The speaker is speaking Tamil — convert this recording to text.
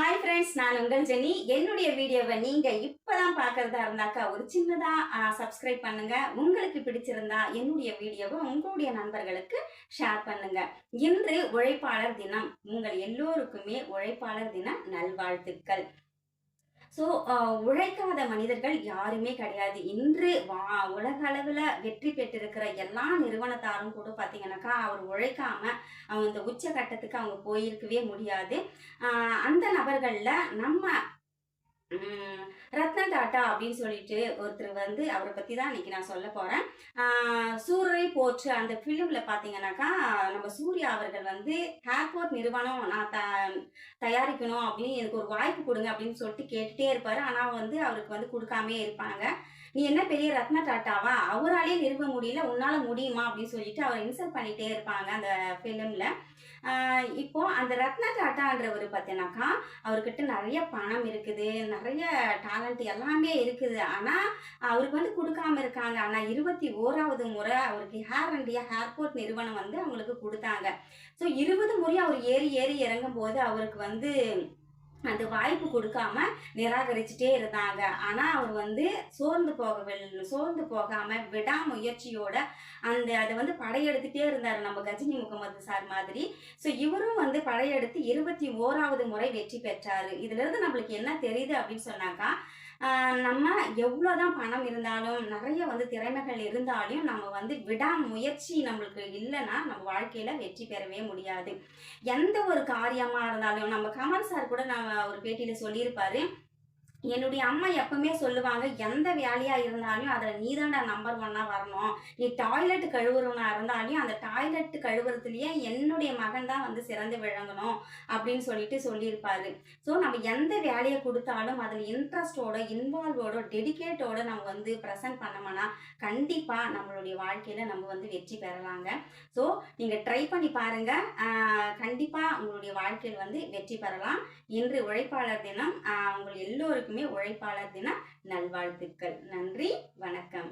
ஹாய் ஃப்ரெண்ட்ஸ் நான் உங்கள் ஜெனி. என்னுடைய வீடியோவை நீங்கள் இப்போதான் பார்க்குறதா இருந்தாக்கா ஒரு சின்னதாக சப்ஸ்கிரைப் பண்ணுங்க. உங்களுக்கு பிடிச்சிருந்தா என்னுடைய வீடியோவை உங்களுடைய நண்பர்களுக்கு ஷேர் பண்ணுங்க. இன்று உழைப்பாளர் தினம். உங்கள் எல்லோருக்குமே உழைப்பாளர் தின நல்வாழ்த்துக்கள். ஸோ உழைக்காத மனிதர்கள் யாருமே கிடையாது. இன்று வா உலக அளவில் வெற்றி பெற்றிருக்கிற எல்லா நிறுவனத்தாரும் கூட பார்த்தீங்கன்னாக்கா அவர் உழைக்காம அவங்க இந்த உச்சகட்டத்துக்கு அவங்க போயிருக்கவே முடியாது. அந்த நபர்களில் நம்ம ரத்ன டாட்டா அப்படின்னு சொல்லிட்டு ஒருத்தர் வந்து அவரை பற்றி தான் இன்னைக்கு நான் சொல்ல போகிறேன் சூரரை போற்று அந்த ஃபிலிமில் பார்த்தீங்கன்னாக்கா நம்ம சூர்யா அவர்கள் வந்து ஏர்போர்ட் நிறுவனம் நான் த தயாரிக்கணும் அப்படின்னு எனக்கு ஒரு வாய்ப்பு கொடுங்க அப்படின்னு சொல்லிட்டு கேட்டுட்டே இருப்பார். ஆனால் வந்து அவருக்கு வந்து கொடுக்காமே இருப்பாங்க. நீ என்ன பெரிய ரத்ன டாட்டாவா அவராலே நிறுவ முடியல உன்னால் முடியுமா? அப்படின்னு சொல்லிட்டு அவர் இன்சல்ட் பண்ணிகிட்டே இருப்பாங்க அந்த ஃபிலிமில் இப்போ அந்த ரத்ன டாட்டான்றவர் பார்த்தீங்கன்னாக்கா அவர்கிட்ட நிறைய பணம் இருக்குது. நிறைய டேலண்ட் எல்லாமே இருக்குது. ஆனால் அவருக்கு வந்து கொடுக்காம இருக்காங்க. ஆனால் இருபத்தி ஓராவது முறை அவருக்கு ஹேர் இண்டியா ஹேர்போர்ட் நிறுவனம் வந்து அவங்களுக்கு கொடுத்தாங்க. ஸோ இருபது முறை அவர் ஏறி ஏறி இறங்கும் போது அவருக்கு வந்து அந்த வாய்ப்பு கொடுக்காம நிராகரிச்சுட்டே இருந்தாங்க. ஆனால் அவர் வந்து சோர்ந்து போக சோர்ந்து போகாமல் விடாமுயற்சியோட அந்த அதை வந்து படையெடுத்துட்டே இருந்தார் நம்ம கஜினி முகமது சார் மாதிரி. ஸோ இவரும் வந்து படையெடுத்து இருபத்தி ஓராவது முறை வெற்றி பெற்றார். இதுலேருந்து நம்மளுக்கு என்ன தெரியுது அப்படின்னு சொன்னாக்கா நம்ம எவ்வளோதான் பணம் இருந்தாலும் நிறைய வந்து திறமைகள் இருந்தாலும் நம்ம வந்து விடாமுயற்சி நம்மளுக்கு இல்லைன்னா நம்ம வாழ்க்கையில் வெற்றி பெறவே முடியாது. எந்த ஒரு காரியமாக இருந்தாலும் நம்ம கமல் சார் கூட நம்ம ஒரு பேட்டியில சொல்லியிருப்பாரு. என்னுடைய அம்மா எப்பவுமே சொல்லுவாங்க எந்த வேலையா இருந்தாலும் அதில் நீதாண்டா நம்பர் ஒன்னா வரணும். நீ டாய்லெட் கழுவுறவனா இருந்தாலும் அந்த டாய்லெட் கழுவுறதுலயே என்னுடைய மகன் தான் வந்து சிறந்து விளங்கணும் அப்படின்னு சொல்லிட்டு சொல்லியிருப்பாரு. ஸோ நம்ம எந்த வேலையை கொடுத்தாலும் அதில் இன்ட்ரெஸ்டோட இன்வால்வோட டெடிகேட்டோட நம்ம வந்து ப்ரெசென்ட் பண்ணோம்னா கண்டிப்பாக நம்மளுடைய வாழ்க்கையில் நம்ம வந்து வெற்றி பெறலாங்க. ஸோ நீங்கள் ட்ரை பண்ணி பாருங்க. கண்டிப்பாக உங்களுடைய வாழ்க்கையில் வந்து வெற்றி பெறலாம். இன்று உழைப்பாளர் தினம். உங்கள் எல்லோருக்கும் எல்லோருக்குமே உழைப்பாளர் தின நல்வாழ்த்துக்கள். நன்றி வணக்கம்.